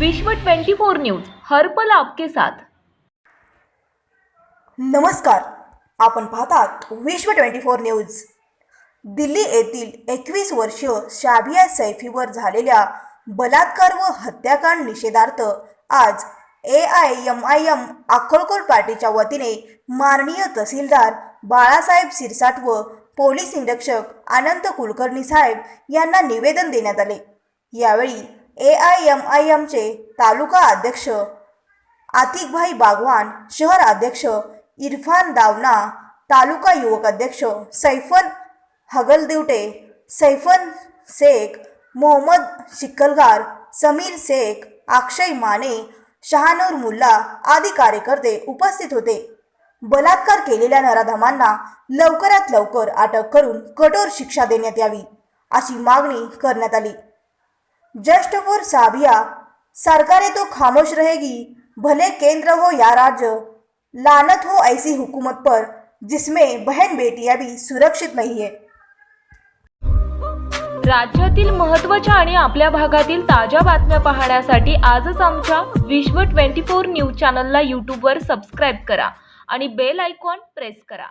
विश्व 24 न्यूज हर पल आपके साथ. नमस्कार. आपण पाहतात विश्व ट्वेंटी फोर न्यूज. दिल्ली येथील एकवीस वर्षीय शाबिया सैफीवर झालेल्या बलात्कार व हत्याकांड निषेधार्थ आज A I M I M Akkalkot पार्टीच्या वतीने माननीय तहसीलदार बाळासाहेब सिरसाट व पोलीस निरीक्षक अनंत कुलकर्णी साहेब यांना निवेदन देण्यात आले. यावेळी ए आय एम आय एमचे तालुका अध्यक्ष आतिकभाई बागवान शहर अध्यक्ष इरफान दावना तालुका युवक अध्यक्ष सैफन हगलदिवटे सैफन शेख मोहम्मद शिक्कलगार समीर शेख अक्षय माने शहानूर मुल्ला आदी कार्यकर्ते उपस्थित होते. बलात्कार केलेल्या नराधमांना लवकरात लवकर अटक करून कठोर शिक्षा देण्यात यावी अशी मागणी करण्यात आली. जस्ट फॉर साबिया सरकारें तो खामोश रहेगी भले केंद्र हो या राज्य लानत हो ऐसी हुकूमत पर जिसमें बहन बेटियां भी सुरक्षित नहीं है। राज्यातील महत्त्वाच्या आणि आपल्या भागातील ताज्या बातम्या पाहण्यासाठी आजच आमच्या विश्व 24 न्यूज चॅनलला यूट्यूबवर सबस्क्राईब करा आणि बेल आयकॉन प्रेस करा.